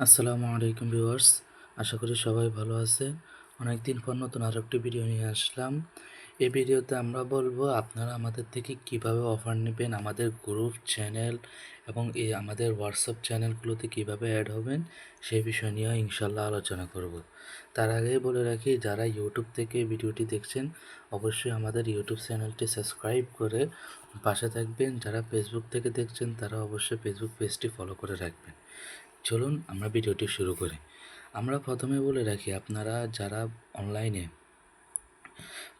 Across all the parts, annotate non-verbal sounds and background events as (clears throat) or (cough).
আসসালামু আলাইকুম ভিউয়ার্স, আশা করি সবাই ভালো আছে অনেক দিন পর নতুন আরও একটি ভিডিও নিয়ে আসলাম। এই ভিডিওতে আমরা বলব, আপনারা আমাদের থেকে কীভাবে অফার নেবেন, আমাদের গ্রুপ চ্যানেল এবং এই আমাদের হোয়াটসঅ্যাপ চ্যানেলগুলোতে কীভাবে অ্যাড হবেন সেই বিষয় নিয়ে ইনশাল্লাহ আলোচনা করব। তার আগে বলে রাখি, যারা ইউটিউব থেকে ভিডিওটি দেখছেন, অবশ্যই আমাদের ইউটিউব চ্যানেলটি সাবস্ক্রাইব করে পাশে থাকবেন। যারা ফেসবুক থেকে দেখছেন, তারা অবশ্যই ফেসবুক পেজটি ফলো করে রাখবেন। চলুন আমরা ভিডিওটি শুরু করি। আমরা প্রথমে বলে রাখি, আপনারা যারা অনলাইনে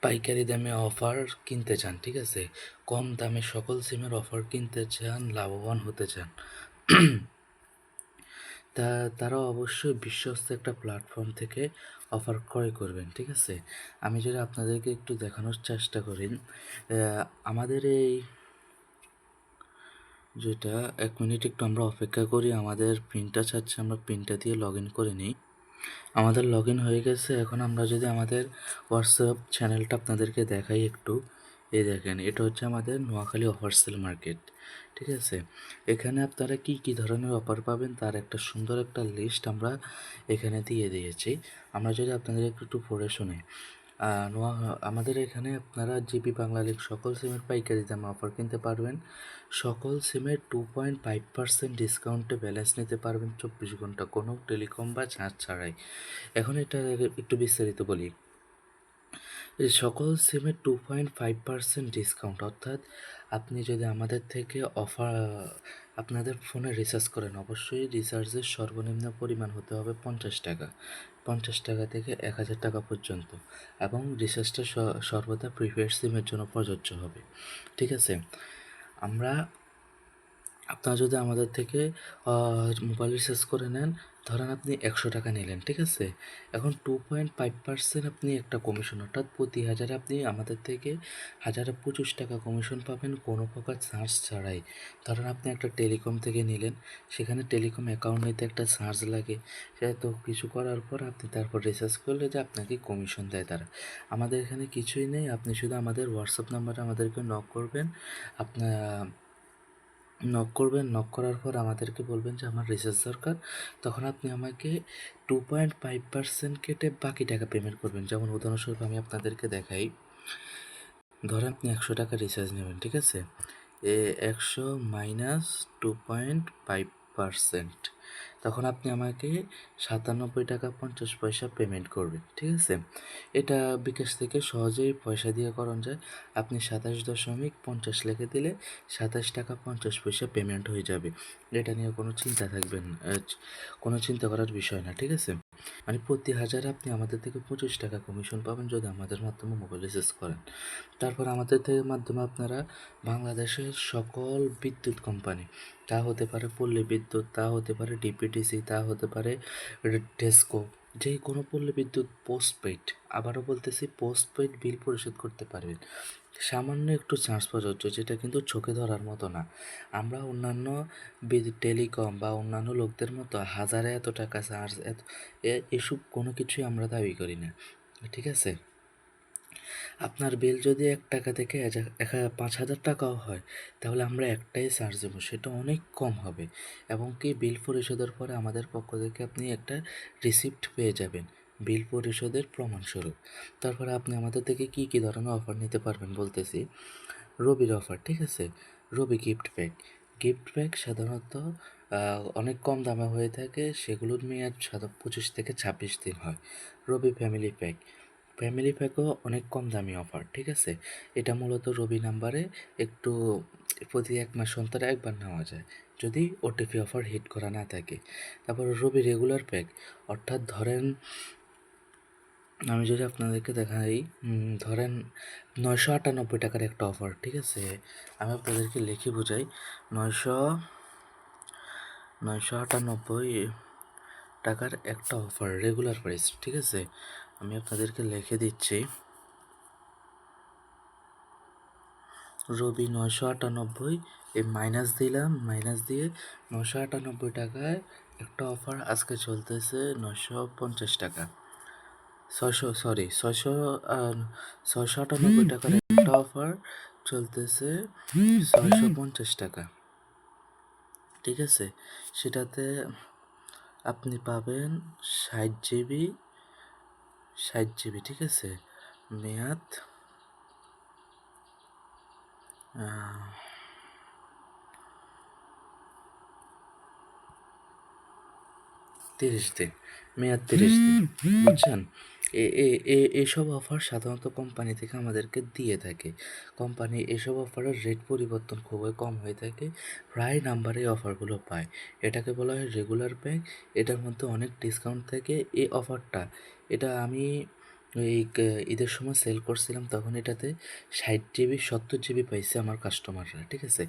পাইকারি দামে অফার কিনতে চান, ঠিক আছে? কম দামে সকল সিমের অফার কিনতে চান, লাভবান হতে চান। (clears throat) তা, তারা অবশ্যই বিশ্বস্ত একটা প্ল্যাটফর্ম থেকে অফার ক্রয় করবেন, ঠিক আছে? আমি যদি আপনাদেরকে একটু দেখানোর চেষ্টা করি আমাদের এই যেটা এক মিনিট একটু আমরা অপেক্ষা করি, আমাদের পিনটা চাচ্ছে, আমরা পিনটা দিয়ে লগ ইন করে নিই। আমাদের লগ ইন হয়ে গেছে, এখন আমরা যদি আমাদের হোয়াটসঅ্যাপ চ্যানেলটা আপনাদেরকে দেখাই একটু। এই দেখেন, এটা হচ্ছে আমাদের নোয়াখালী অফার সেল মার্কেট ঠিক আছে? এখানে আপনারা কি কি ধরনের অফার পাবেন তার একটা সুন্দর একটা লিস্ট আমরা এখানে দিয়ে দিয়েছি। আমরা যদি আপনাদের একটু পড়ে শুনি। নোয়া আমাদের এখানে আপনারা জিপি বাংলা লিগ সকল সিমের পাইকারি দামে অফার কিনতে পারবেন। সকল সিমের টু পয়েন্ট ফাইভ পার্সেন্ট ডিসকাউন্টে ব্যালেন্স নিতে পারবেন চব্বিশ ঘণ্টা কোনো টেলিকম বা চার্জ ছাড়াই। এখন এটা একটু বিস্তারিত বলি। সকল সিমের two point five percent discount অর্থাৎ আপনি যদি আমাদের থেকে অফার আপনাদের ফোনে রিচার্জ করেন, অবশ্যই রিচার্জের সর্বনিম্ন পরিমাণ হতে হবে পঞ্চাশ টাকা। পঞ্চাশ টাকা থেকে এক হাজার টাকা পর্যন্ত এবং রিচার্জটা সর্বদা প্রিপেড সিমের জন্য প্রযোজ্য হবে। ঠিক আছে? আমরা আপনারা যদি আমাদের থেকে মোবাইল রিচার্জ করে নেন, ধরেন আপনি একশো টাকা নিলেন, ঠিক আছে? এখন টু পয়েন্ট ফাইভ পার্সেন্ট আপনি একটা কমিশন অর্থাৎ প্রতি হাজারে আপনি আমাদের থেকে হাজারে পঁচিশ টাকা কমিশন পাবেন কোনো প্রকার চার্জ ছাড়াই। ধরেন আপনি একটা টেলিকম থেকে নিলেন, সেখানে টেলিকম অ্যাকাউন্ট নিতে একটা চার্জ লাগে, সে তো কিছু করার পর আপনি তারপর রিচার্জ করলে যে আপনাকে কমিশন দেয় তারা। আমাদের এখানে কিছুই নেই, আপনি শুধু আমাদের হোয়াটসঅ্যাপ নাম্বারে আমাদেরকে নক করবেন আপনার নক করবেন নক করার পর আমাদেরকে বলবেন যে, আমার রিচার্জ দরকার। তখন আপনি আমাকে টু পয়েন্ট ফাইভ পার্সেন্ট কেটে বাকি টাকা পেমেন্ট করবেন। যেমন উদাহরণস্বরূপ আমি আপনাদেরকে দেখাই। ধরেন আপনি একশো টাকা রিচার্জ নেবেন, ঠিক আছে? এ একশো minus two point five percent. তখন আপনি আমাকে সাতানব্বই টাকা পঞ্চাশ পয়সা পেমেন্ট করবেন, ঠিক আছে? এটা বিকাশ থেকে সহজেই পয়সা দিয়ে করণ যায়। আপনি সাতাশ দশমিক পঞ্চাশ লেখে দিলে সাতাশ টাকা পঞ্চাশ পয়সা পেমেন্ট হয়ে যাবে। এটা নিয়ে কোনো চিন্তা থাকবেন কোনো চিন্তা করার বিষয় না, ঠিক আছে? মানে প্রতি হাজারে আপনি আমাদের থেকে পঁচিশ টাকা কমিশন পাবেন যদি আমাদের মাধ্যমে মোবাইল রিচার্জ করেন। তারপর আমাদের থেকে মাধ্যমে আপনারা বাংলাদেশের সকল বিদ্যুৎ কোম্পানি তা হতে পারে পল্লী বিদ্যুৎ, তা হতে পারে ডিপিডিসি তা হতে পারে টেস্কো, যে কোনো পল্লী বিদ্যুৎ পোস্টপেড আবারও বলতেছি পোস্টপেড বিল পরিশোধ করতে পারবেন। সামান্য একটু চার্জ প্রযোজ্য, যেটা কিন্তু চোখে ধরার মতো না। আমরা অন্যান্য টেলিকম বা অন্যান্য লোকদের মতো হাজারে এত টাকা চার্জ, এত এসব কোনো কিছুই আমরা দাবি করি না। ঠিক আছে? আপনার বিল যদি এক টাকা থেকে এক পাঁচ হাজার টাকাও হয়, তাহলে আমরা একটাই চার্জ দেবো, সেটা অনেক কম হবে। এবং কি বিল পরিশোধের পরে আমাদের পক্ষ থেকে আপনি একটা রিসিপ্ট পেয়ে যাবেন বিল পরিশোধের প্রমাণস্বরূপ। তারপরে আপনি আমাদের থেকে কি কি ধরনের অফার নিতে পারবেন বলতেছি, রবির অফার ঠিক আছে? Robi gift pack gift pack সাধারণত অনেক কম দামে হয়ে থাকে, সেগুলোর মেয়াদ পঁচিশ থেকে ছাব্বিশ দিন হয়। রবি ফ্যামিলি প্যাক ফ্যামিলি প্যাকও অনেক কম দামি অফার, ঠিক আছে? এটা মূলত রবি নাম্বারে একটু প্রতি এক মাস অন্তরে একবার নেওয়া যায়, যদি ওটিপি অফার হিট করা না থাকে। তারপর রবি রেগুলার প্যাক, অর্থাৎ ধরেন, আমি যদি আপনাদেরকে দেখাই ধরেন নয়শো আটানব্বই টাকার একটা অফার, ঠিক আছে? আমি আপনাদেরকে লিখে বোঝাই, নয়শো নয়শো আটানব্বই টাকার একটা অফার, রেগুলার প্রাইস, ঠিক আছে? আমি আপনাদেরকে লিখে দিচ্ছি। রবি নয়শো আটানব্বই এই মাইনাস দিলাম মাইনাস দিয়ে নশো আটানব্বই টাকায় একটা অফার আজকে চলতেছে নশো পঞ্চাশ টাকা। ছশো সরি ছয়শো ছশো আটানব্বই টাকার একটা অফার চলতেছে ছশো পঞ্চাশ টাকা। ঠিক আছে? সেটাতে আপনি পাবেন ষাট জিবি ষাট জিবি ঠিক আছে? মেয়াদ? তিরিশ দিন মেয়াদ তিরিশ দিন বুঝছেন? এসব অফার সাধারণত কোম্পানি থেকে আমাদেরকে দিয়ে থাকে। কোম্পানি এসব অফারের রেট পরিবর্তন খুবই কম হয়ে থাকে, প্রায় নাম্বারে অফারগুলো পায়। এটাকে বলা হয় রেগুলার প্যাক এটার মধ্যে অনেক ডিসকাউন্ট থাকে এই অফারটা। এটা আমি এই ঈদের সময় সেল করছিলাম তখন এটাতে ষাট জিবি সত্তর জিবি পাইছে আমার কাস্টমাররা ঠিক আছে?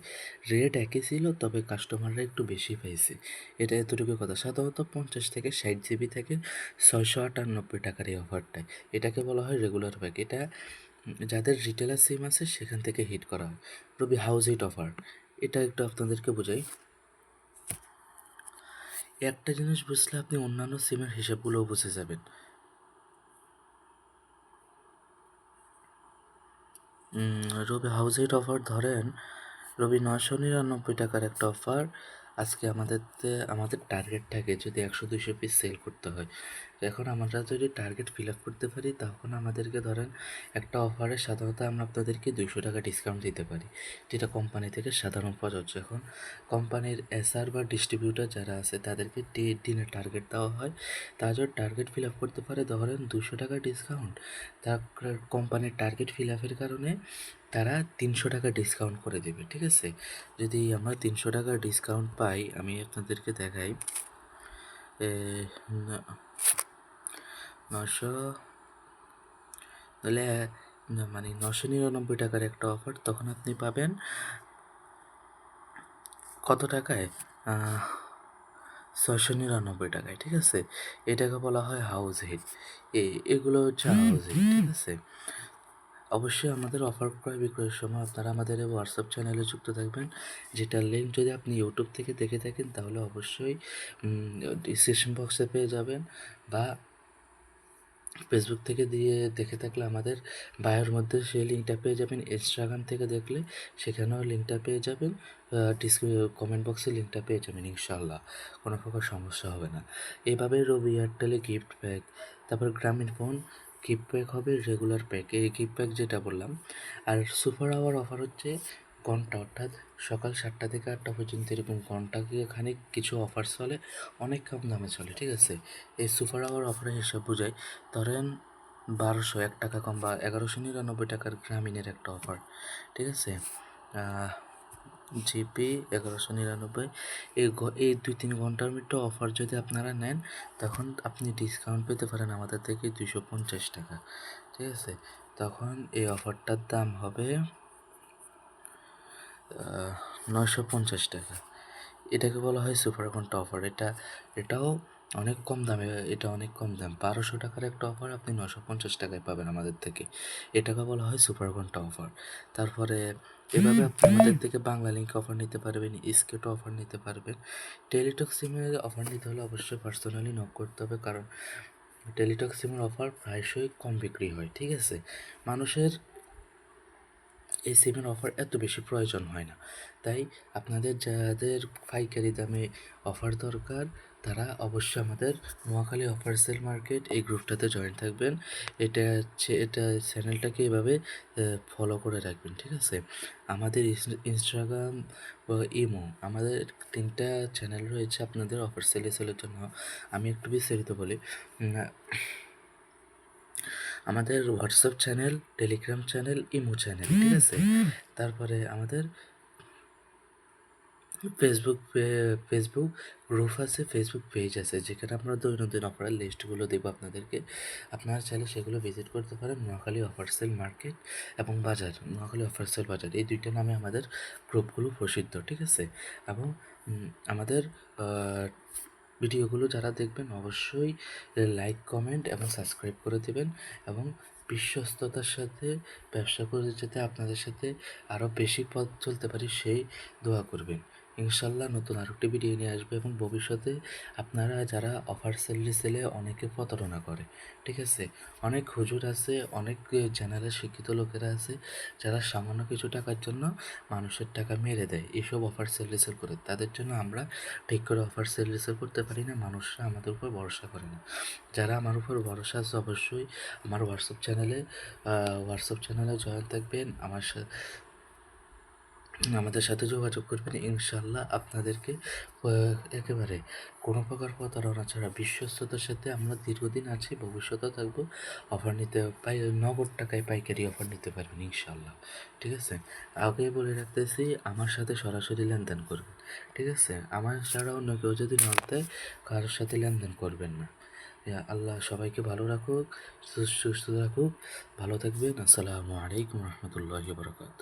রেট একই ছিল, তবে কাস্টমাররা একটু বেশি পাইছে। এটা এতটুকু কথা। সাধারণত পঞ্চাশ থেকে ষাট জিবি থেকে ছয়শো আটানব্বই টাকার এই অফারটায় এটাকে বলা হয় রেগুলার প্যাক এটা যাদের রিটেলার সিম আছে, সেখান থেকে হিট করা হয়। রবি হাউস হিট অফার এটা একটু আপনাদেরকে বোঝাই। একটা জিনিস বুঝলে আপনি অন্যান্য সিমের হিসাবগুলোও বুঝে যাবেন। রবি হাউস হিট অফার ধরেন রবি নশো নিরানব্বই টাকার একটা অফার আজকে আমাদের আমাদের টার্গেট থাকে যদি একশো দুইশো পিস সেল করতে হয়। এখন আমরা যদি টার্গেট ফিল আপ করতে পারি, তখন আমাদেরকে ধরেন একটা অফারে সাধারণত আমরা আপনাদেরকে দুইশো টাকা ডিসকাউন্ট দিতে পারি, যেটা কোম্পানি থেকে সাধারণ প্রযোজ্য। এখন কোম্পানির এসআর বা ডিস্ট্রিবিউটার যারা আছে, তাদেরকে দিনে টার্গেট দেওয়া হয়। তারা যদি টার্গেট ফিল আপ করতে পারে, ধরেন দুশো টাকা ডিসকাউন্ট তার কোম্পানির টার্গেট ফিল আপের কারণে তারা তিনশো টাকা ডিসকাউন্ট করে দেবে ঠিক আছে? যদি আমরা তিনশো টাকা ডিসকাউন্ট পাই আমি আপনাদেরকে দেখাই। নশো তাহলে মানে নশো নিরানব্বই টাকার একটা অফার তখন আপনি পাবেন কত টাকায়? ছয়শো নিরানব্বই টাকায় ঠিক আছে? এটাকে বলা হয় হাউস হিট এগুলো হচ্ছে হাউস হিট ঠিক আছে? অবশ্যই আমাদের অফার ক্রয় বিক্রয়ের সময় আপনারা আমাদের এই হোয়াটসঅ্যাপ চ্যানেলে যুক্ত থাকবেন। যেটার লিঙ্ক যদি আপনি ইউটিউব থেকে দেখে থাকেন, তাহলে অবশ্যই ডিসক্রিপশন বক্সে পেয়ে যাবেন বা ফেসবুক থেকে দিয়ে দেখে থাকলে আমাদের বায়োর মধ্যে সেই লিঙ্কটা পেয়ে যাবেন। ইনস্টাগ্রাম থেকে দেখলে সেখানেও লিঙ্কটা পেয়ে যাবেন কমেন্ট বক্সে লিঙ্কটা পেয়ে যাবেন ইনশাল্লাহ কোনো প্রকার সমস্যা হবে না। এভাবে রবি এয়ারটেলে গিফট প্যাক তারপর গ্রামীণ ফোন গিফট প্যাক হবে রেগুলার প্যাক এই গিফট প্যাক যেটা বললাম। আর সুপার আওয়ার অফার হচ্ছে ঘণ্টা, অর্থাৎ সকাল সাতটা থেকে আটটা পর্যন্ত এরকম ঘণ্টা খানিক কিছু অফার চলে, অনেক কম দামে চলে, ঠিক আছে? এই সুপার আওয়ার অফারের হিসাব বোঝায়, ধরেন বারোশো, এক টাকা কম বা এগারোশো নিরানব্বই টাকার গ্রামীণের একটা অফার ঠিক আছে? জিপি এগারোশো নিরানব্বই। এই এই দুই তিন ঘণ্টার মধ্যে অফার যদি আপনারা নেন, তখন আপনি ডিসকাউন্ট পেতে পারেন আমাদের থেকে দুশো পঞ্চাশ টাকা। ঠিক আছে? তখন এই অফারটার দাম হবে নয়শো পঞ্চাশ টাকা। এটাকে বলা হয় সুপার ঘণ্টা অফার এটা, এটাও অনেক কম দামে এটা অনেক কম দাম। বারোশো টাকার একটা অফার আপনি নশো পঞ্চাশ টাকায় পাবেন আমাদের থেকে। এটাকে বলা হয় সুপার ঘণ্টা অফার তারপরে এভাবে আপনি আমাদের থেকে বাংলা লিঙ্ক অফার নিতে পারবেন স্কেট অফার নিতে পারবেন। টেলিটক সিমের অফার নিতে হলে অবশ্যই পার্সোনালি নক করতে হবে কারণ টেলিটক সিমের অফার প্রায়শই কম বিক্রি হয় ঠিক আছে? মানুষের এই সিমের অফার এত বেশি প্রয়োজন হয় না। তাই আপনাদের যাদের পাইকারি দামে অফার দরকার তারা অবশ্যই আমাদের নোয়াখালী অফার সেল মার্কেট এই গ্রুপটাতে জয়েন থাকবেন। এটা হচ্ছে এটা চ্যানেলটাকে এভাবে ফলো করে রাখবেন ঠিক আছে? আমাদের ইনস্টাগ্রাম বা ইমো আমাদের তিনটা চ্যানেল রয়েছে আপনাদের অফার সেলে সেলের জন্য। আমি একটু বিস্তারিত বলি। আমাদের WhatsApp channel Telegram channel imo channel ঠিক আছে? তারপরে আমাদের ফেসবুক ফেসবুক গ্রুপ আছে ফেসবুক পেজ আছে, যেখানে আমরা দৈনন্দিন অফারের লিস্টগুলো দেবো আপনাদেরকে। আপনারা চাইলে সেগুলো ভিজিট করতে পারেন নোয়াখালী অফার সেল মার্কেট এবং বাজার, নোয়াখালী অফার সেল বাজার। এই দুইটা নামে আমাদের গ্রুপগুলো প্রসিদ্ধ, ঠিক আছে? এবং আমাদের ভিডিওগুলো যারা দেখবেন অবশ্যই লাইক কমেন্ট এবং সাবস্ক্রাইব করে দেবেন এবং বিশ্বস্ততার সাথে, ব্যবসা করে যাতে আপনাদের সাথে আরও বেশি পথ চলতে পারি সেই দোয়া করবেন। ইনশাল্লাহ নতুন আরেকটি ভিডিও নিয়ে আসবে এবং ভবিষ্যতে আপনারা যারা অফার সেলে সেলে অনেকে প্রতারণা করে, ঠিক আছে? অনেক হুজুর আছে, অনেক চ্যানেলের শিক্ষিত লোকেরা আছে, যারা সামান্য কিছু টাকার জন্য মানুষের টাকা মেরে দেয়, এসব অফার সেল রিসেল করে। তাদের জন্য আমরা ঠিক করে অফার সেল রিসেল করতে পারি না, মানুষরা আমাদের উপর ভরসা করে না। যারা আমার উপর ভরসা আছে অবশ্যই আমার হোয়াটসঅ্যাপ চ্যানেলে হোয়াটসঅ্যাপ চ্যানেলে জয়েন থাকবেন, আমার আমাদের সাথে যোগাযোগ করবেন। ইনশাল্লাহ আপনাদেরকে একেবারে কোনো প্রকার প্রতারণা ছাড়া বিশ্বস্ততার সাথে আমরা দীর্ঘদিন আছি, ভবিষ্যতেও থাকব। অফার নিতে, পাই, নগদ টাকায় পাইকারি অফার নিতে পারবেন ইনশাল্লাহ ঠিক আছে? আগে বলে রাখতেছি, আমার সাথে সরাসরি লেনদেন করবেন। ঠিক আছে? আমার ছাড়া অন্য কেউ যদি নক দেয়, কারোর সাথে লেনদেন করবেন না। আল্লাহ সবাইকে ভালো রাখুক, সুস্থ রাখুক ভালো থাকবেন। আসসালামু আলাইকুম রহমতুল্লাহ বরকাত